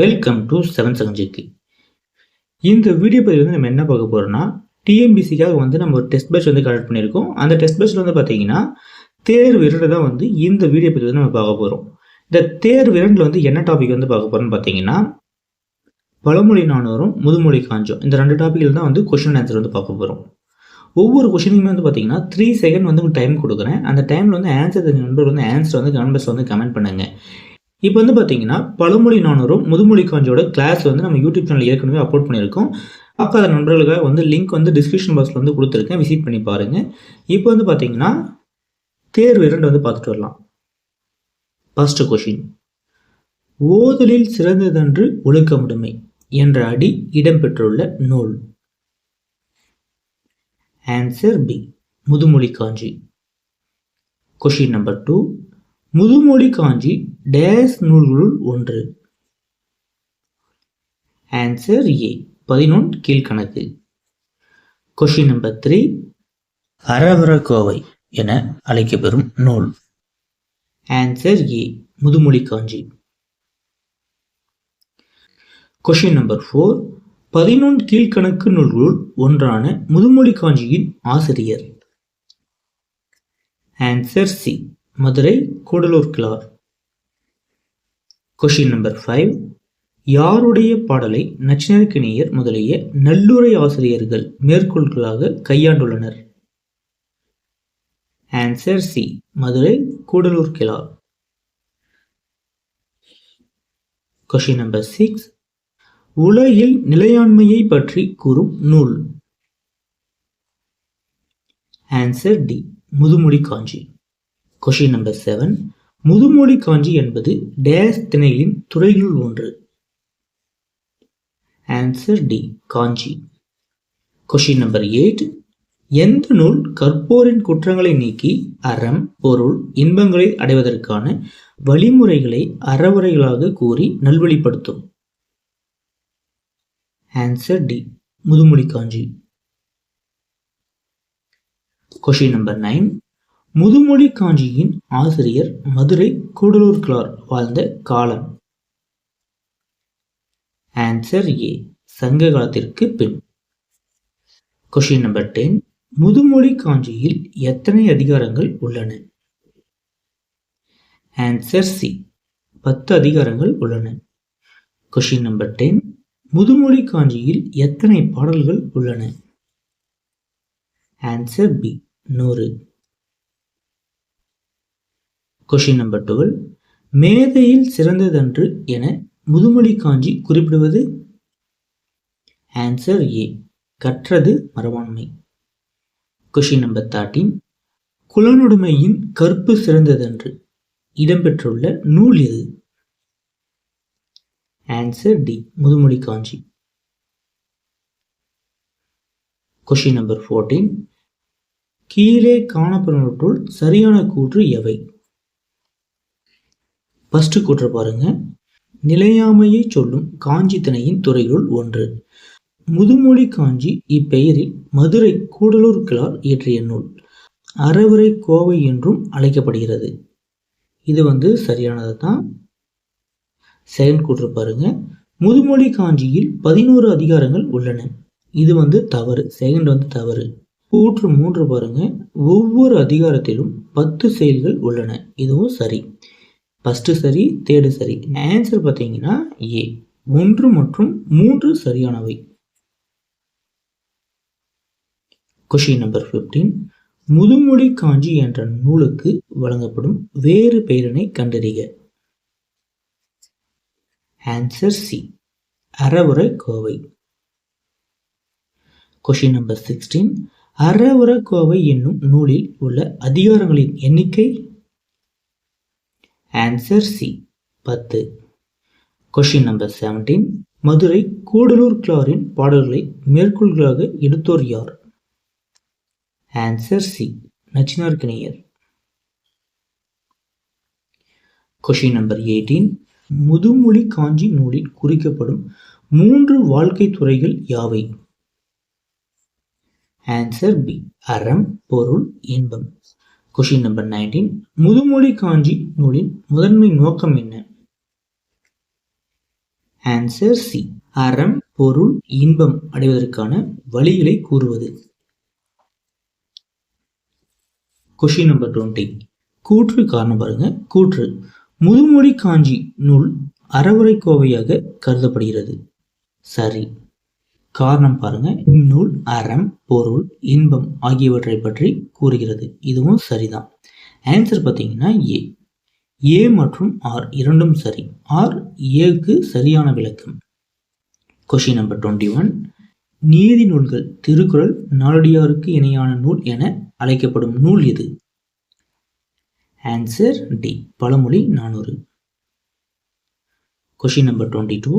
Welcome to seven செவன்ஜிக்கு இந்த video பதிவு வந்து நம்ம என்ன பார்க்க போகிறோம்னா டிஎம்பிசிக்காக வந்து நம்ம ஒரு டெஸ்ட் பேட்ச் வந்து கலெக்ட் பண்ணியிருக்கோம். அந்த டெஸ்ட் பேட்ச்சில் வந்து பார்த்தீங்கன்னா தேர்வு இரண்டு தான் வந்து இந்த வீடியோ பதிவு வந்து நம்ம பார்க்க போகிறோம் இந்த தேர்வு இரண்டில் வந்து என்ன டாபிக் வந்து பார்க்க போகிறோம்னு பார்த்தீங்கன்னா பழமொழி நானூறும் முதுமொழி காஞ்சம். இந்த ரெண்டு டாப்பிக்கில் தான் வந்து கொஷின் ஆன்சர் வந்து பார்க்க போகிறோம் ஒவ்வொரு கொஷினுக்குமே வந்து பார்த்தீங்கன்னா த்ரீ செகண்ட் வந்து உங்களுக்கு டைம் கொடுக்குறேன். அந்த டைமில் வந்து ஆன்சர் தெரிஞ்ச நண்பர் வந்து ஆன்சர் வந்து கமெண்ட் வந்து கமெண்ட் பண்ணுங்கள் இப்போ வந்து பார்த்தீங்கன்னா பழமொழி நானூறும் முதுமொழி காஞ்சோட கிளாஸ் வந்து நம்ம யூடியூப் சேனல் ஏற்கனவே அப்லோட் பண்ணியிருக்கோம். பார்க்காத நண்பர்களுக்காக வந்து லிங்க் வந்து டிஸ்கிரிப்ஷன் பாக்ஸில் வந்து கொடுத்துருக்கேன். விசிட் பண்ணி பாருங்கள் இப்போ வந்து பார்த்தீங்கன்னா தேர்வு இரண்டு வந்து பார்த்துட்டு வரலாம். ஃபர்ஸ்ட் கொஷின் ஓதலில் சிறந்ததன்று ஒழுக்கமுடைமை என்ற அடி இடம்பெற்றுள்ள நூல். Answer B Muthumozhi Kanchi. Question number two Muthumozhi Kanchi dash நூல்களுள் ஒன்று. Answer A பதினொன் Kilkanakku question number three அரவர Kovai என அழைக்கப்பெறும் நூல். Answer A Muthumozhi Kanchi. Question number four பதினொன்று கீழ்கணக்கு நூல்களுள் ஒன்றான முதுமொழி காஞ்சியின் ஆசிரியர். Answer C Madurai Kudalur Kilar question number five யாருடைய பாடலை நச்சினர்கிணியர் முதலிய நல்லுரை ஆசிரியர்கள் மேற்கோள்களாக கையாண்டுள்ளனர்? ஆன்சர் சி மதுரை கூடலூர் கிளா. கொஷின் நம்பர் சிக்ஸ் உலகில் நிலையாண்மையை பற்றி கூறும் நூல். Answer D Muthumozhi Kanchi. Question number seven Muthumozhi Kanchi என்பது டேஸ் திணைகளின் துறைகளுள் ஒன்று. Answer D Kanchi. Question number eight எந்த நூல் கற்போரின் குற்றங்களை நீக்கி அறம் பொருள் இன்பங்களை அடைவதற்கான வழிமுறைகளை அறவுரைகளாக கூறி நல்வழிப்படுத்தும்? Answer D Muthumozhi Kanchi. Question number nine Muthumozhi காஞ்சியின் ஆசிரியர் மதுரை கூடலூர் கிளார் வாழ்ந்த காலம். ஆன்சர் ஏ சங்க காலத்திற்கு பின். கொஷின் நம்பர் டென் முதுமொழி காஞ்சியில் எத்தனை அதிகாரங்கள் உள்ளன? ஆன்சர் சி பத்து அதிகாரங்கள் உள்ளன. கொஷின் நம்பர் டென் முதுமொழி காஞ்சியில் எத்தனை பாடல்கள் உள்ளன? ஆன்சர் பி நூறு. கொஷின் நம்பர் டுவெல் மேதையில் சிறந்ததன்று என முதுமொழி காஞ்சி குறிப்பிடுவது? ஆன்சர் ஏ கற்றது மரபாண்மை கொஷின் நம்பர் தேர்ட்டீன் குலனுடைமையின் கற்பு சிறந்ததன்று இடம்பெற்றுள்ள நூல் எது? Answer D Muthumozhi Kanchi. Question number fourteen கீழே காணப்படுவற்றுள் சரியான கூற்று எவை? ஃபஸ்ட்டு கூற்று பாருங்க. நிலையாமையை சொல்லும் காஞ்சி திணையின் துறையுள் ஒன்று. முதுமொழி காஞ்சி இப்பெயரில் மதுரை கூடலூர் கிளார் இயற்றிய நூல். அறவுரை கோவை என்றும் அழைக்கப்படுகிறது. இது வந்து சரியானது தான். செகண்ட் கூற்று பாருங்க. முதுமொழி காஞ்சியில் பதினோரு அதிகாரங்கள் உள்ளன. இது வந்து தவறு. செகண்ட் வந்து தவறு. கூற்று மூன்று பாருங்க. ஒவ்வொரு அதிகாரத்திலும் பத்து செயல்கள் உள்ளன. இதுவும் சரி. ஃபஸ்ட்டு சரி தேர்டு சரி. ஆன்சர் பார்த்தீங்கன்னா ஏ ஒன்று மற்றும் மூன்று சரியானவை. Question number fifteen Muthumozhi Kanchi என்ற நூலுக்கு வழங்கப்படும் வேறு பெயரினை கண்டறிக. Answer C Aravurai Kovai. Question number sixteen Aravurai Kovai என்னும் நூலில் உள்ள அதிகாரங்களின் எண்ணிக்கை ஆன்சர் சி பத்து. Question number seventeen Madurai Koodalur கிளாரின் பாடல்களை மேற்கோள்களாக எடுத்தோர் யார்? Answer C Nachchinarkiniyar question number eighteen முதுமொழி காஞ்சி நூலில் குறிக்கப்படும் மூன்று வாழ்க்கை துறைகள் யாவை? ஆன்சர் பி அறம் பொருள் இன்பம். Question number nineteen Muthumozhi Kanchi நூலின் முதன்மை நோக்கம் என்ன? ஆன்சர் சி அறம் பொருள் இன்பம் அடைவதற்கான வழிகளை கூறுவது. கொஷின் நம்பர் டுவெண்ட்டி கூற்று காரணம் பாருங்க. கூற்று. முதுமொழி காஞ்சி நூல் அறவுரை கோவையாக கருதப்படுகிறது. சரி. காரணம் பாருங்க. இந்நூல் அறம் பொருள் இன்பம் ஆகியவற்றை பற்றி கூறுகிறது. இதுவும் சரிதான். ஆன்சர் பார்த்தீங்கன்னா ஏ ஏ மற்றும் ஆர் இரண்டும் சரி. ஆர் ஏக்கு சரியான விளக்கம். கொஷின் நம்பர் டுவெண்ட்டி ஒன் நீதி நூல்கள் திருக்குறள் நாளடியாருக்கு இணையான நூல் என அழைக்கப்படும் நூல் எது? ஆன்சர் டி பழமொழி நானூறு. கொஷின் நம்பர் டுவெண்ட்டி டூ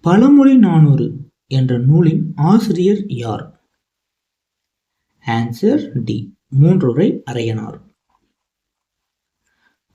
பழமொழி நானூறு என்ற நூலின் ஆசிரியர் யார்? Answer D Munrurai Araiyanar.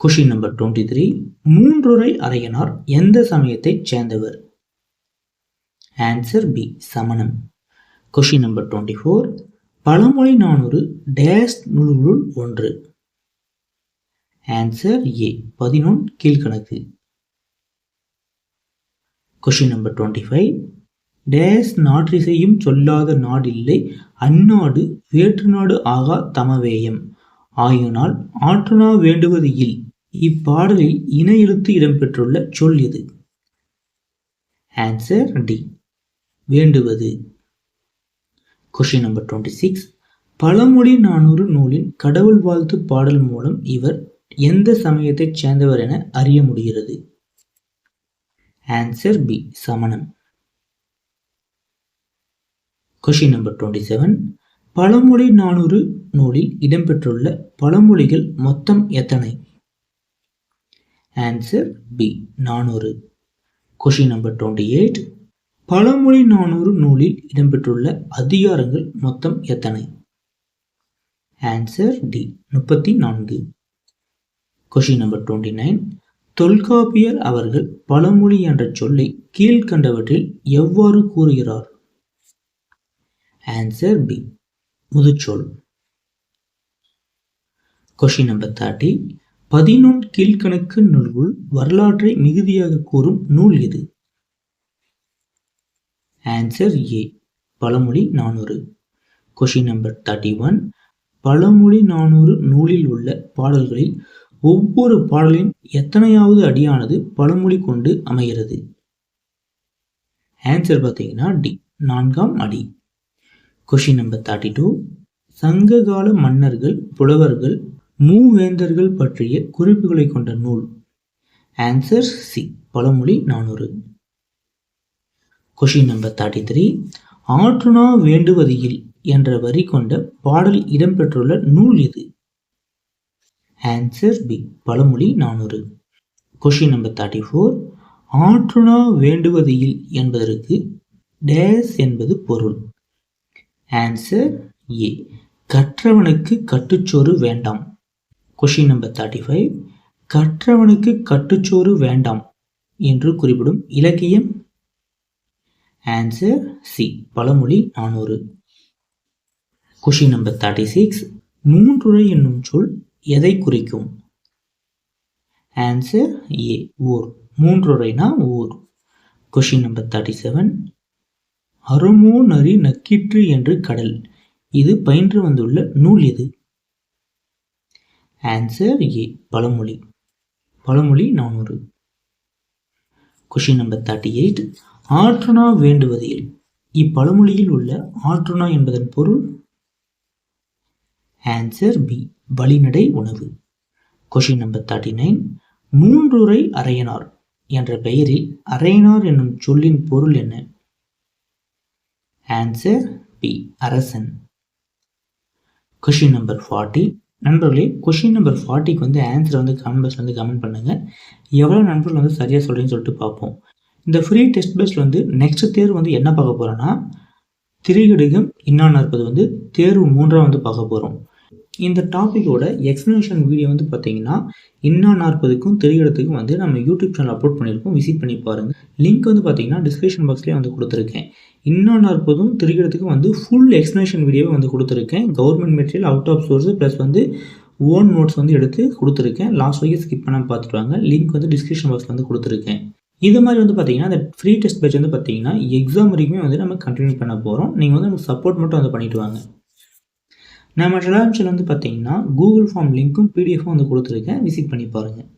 Question number twenty three Munrurai Araiyanar எந்த சமயத்தைச் சேர்ந்தவர்? ஆன்சர் பி சமணம். கொஷின் நம்பர் டுவெண்ட்டி ஃபோர் பழமொழி நானூறு டேஸ் நூல்களுள் ஒன்று. Answer A பதினொன் Kilkanakku question number twenty five days நாற்றிசையும் சொல்லாத நாடில்லை. அந்நாடு வேற்று நாடு ஆகா தமவேயம். ஆயினால் ஆற்றுனா வேண்டுவது இல். இப்பாடலில் இன எழுத்து இடம்பெற்றுள்ள சொல் எது? ஆன்சர் டி வேண்டுவது. கொஷின் நம்பர் டுவெண்ட்டி சிக்ஸ் பழமொழி நானூறு நூலின் கடவுள் வாழ்த்து பாடல் மூலம் இவர் எந்த சமயத்தைச் சேர்ந்தவர் என அறிய முடிகிறது? ஆன்சர் பி சமணம். கொஷின் நம்பர் டுவெண்ட்டி செவன் பழமொழி நானூறு நூலில் இடம்பெற்றுள்ள பழமொழிகள் மொத்தம் எத்தனை? ஆன்சர் பி நானூறு. கொஷின் நம்பர் டுவெண்ட்டி எயிட் பழமொழி நானூறு நூலில் இடம்பெற்றுள்ள அதிகாரங்கள் மொத்தம் எத்தனை? ஆன்சர் டி முப்பத்தி நான்கு. Question number twenty nine Tolkappiyar அவர்கள் பழமொழி என்ற சொல்லை கீழ்கண்டவற்றில் எவ்வாறு கூறுகிறார்? ஆன்சர் பி முதுச்சொல் கொஷின் நம்பர் தேர்ட்டி பதினொன் கீழ்கணக்கு நூல்குள் வரலாற்றை மிகுதியாக கூறும் நூல் எது? ஆன்சர் ஏ பழமொழி நானூறு. கொஷின் நம்பர் தேர்ட்டி ஒன் பழமொழி நானூறு நூலில் உள்ள பாடல்களில் ஒவ்வொரு பாடலின் எத்தனையாவது அடியானது பழமொழி கொண்டு அமைகிறது? ஆன்சர் பார்த்தீங்கன்னா டி நான்காம் அடி. கொஷின் நம்பர் தேர்ட்டி டூ சங்ககால மன்னர்கள் புலவர்கள் மூவேந்தர்கள் பற்றிய குறிப்புகளை கொண்ட நூல். ஆன்சர் சி பழமொழி நானூறு. கொஷின் நம்பர் தேர்ட்டி த்ரீ ஆற்றுணா வேண்டுவதியில் என்ற வரி கொண்ட பாடல் இடம்பெற்றுள்ள நூல் இது answer B Pazhamozhi Nanuru. Question number thirty four ஆற்றுணா வேண்டுவதியில் என்பதற்கு டேஸ் என்பது பொருள். ஆன்சர் ஏ கற்றவனுக்கு கட்டுச்சோறு வேண்டாம். கொஷின் நம்பர் தேர்ட்டி ஃபைவ் கற்றவனுக்கு கட்டுச்சோறு வேண்டாம் என்று குறிப்பிடும் இலக்கியம். ஆன்சர் சி பழமொழி நானூறு. கொஷின் நம்பர் தேர்ட்டி சிக்ஸ் மூன்றுரை என்னும் சொல் எதை குறிக்கும்? ஆன்சர் ஏ ஊர் மூன்றுரைனா ஊர் கொஷின் நம்பர் தேர்ட்டி செவன் அருமோ நரி நக்கிற்று என்று கடல். இது பயின்று வந்துள்ள நூல் எது? ஆன்சர் ஏ பழமொழி. பழமொழி நானூறு. கொஷின் நம்பர் தேர்ட்டி எயிட் ஆற்றுணா வேண்டுவதில். இப்பழமொழியில் உள்ள ஆற்றுணா என்பதன் பொருள்? ஆன்சர் பி வழிநடை உணவு. கொஷின் நம்பர் தேர்ட்டி நைன் மூன்றுரை அரையனார் என்ற பெயரில் அரையனார் என்னும் சொல்லின் பொருள் என்ன? ஆன்சர் பி அரசன் கொஷின் நம்பர் ஃபார்ட்டி நண்பர்களே கொஷின் நம்பர் ஃபார்ட்டிக்கு வந்து ஆன்சர் வந்து கமெண்ட் பாக்ஸில் வந்து கமெண்ட் பண்ணுங்கள் எவ்வளோ நண்பர்கள் வந்து சரியாக சொல்கிறேன்னு சொல்லிட்டு பார்ப்போம். இந்த ஃப்ரீ டெஸ்ட் பேஸில் வந்து நெக்ஸ்ட் தேர்வு வந்து என்ன பார்க்க போகிறோன்னா திரிகடிகம் இன்னா இருப்பது வந்து தேர்வு மூன்றாக வந்து பார்க்க போகிறோம் இந்த டாப்பிக்கோட எக்ஸ்ப்ளனேஷன் வீடியோ வந்து பார்த்தீங்கன்னா இன்னா நாற்பதுக்கும் திரையிடத்துக்கும் வந்து நம்ம யூடியூப் சேனல் அப்லோட் பண்ணியிருக்கோம். விசிட் பண்ணி பாருங்கள் லிங்க் வந்து பார்த்தீங்கன்னா டிஸ்கிரிப்ஷன் பாக்ஸ்லேயே வந்து கொடுத்துருக்கேன். இன்னொன்று நாற்பதும் திரையிடத்துக்கும் வந்து ஃபுல் எக்ஸ்ப்ளனேஷன் வீடியோவை வந்து கொடுத்துருக்கேன். Government material out of source plus வந்து ஓன் நோட்ஸ் வந்து எடுத்து கொடுத்துருக்கேன். லாஸ்ட் வரைக்கும் ஸ்கிப் பண்ணாமல் பார்த்துட்டு வாங்க. லிங்க் வந்து டிஸ்கிரிப்ஷன் பாக்ஸில் வந்து கொடுத்துருக்கேன். இது மாதிரி வந்து பார்த்தீங்கன்னா அந்த ஃப்ரீ டெஸ்ட் பேட்ச் வந்து பார்த்தீங்கன்னா எக்ஸாம் வரைக்குமே வந்து நம்ம கண்டினியூ பண்ண போகிறோம் நீங்கள் வந்து நமக்கு சப்போர்ட் மட்டும் வந்து பண்ணிட்டு வாங்க. நம்ம டெலான்ஷில் வந்து பார்த்தீங்கன்னா கூகுள் ஃபார்ம் லிங்க்கும் பிடிஎஃப்பும் வந்து கொடுத்துருக்கேன். விசிட் பண்ணி பாருங்கள்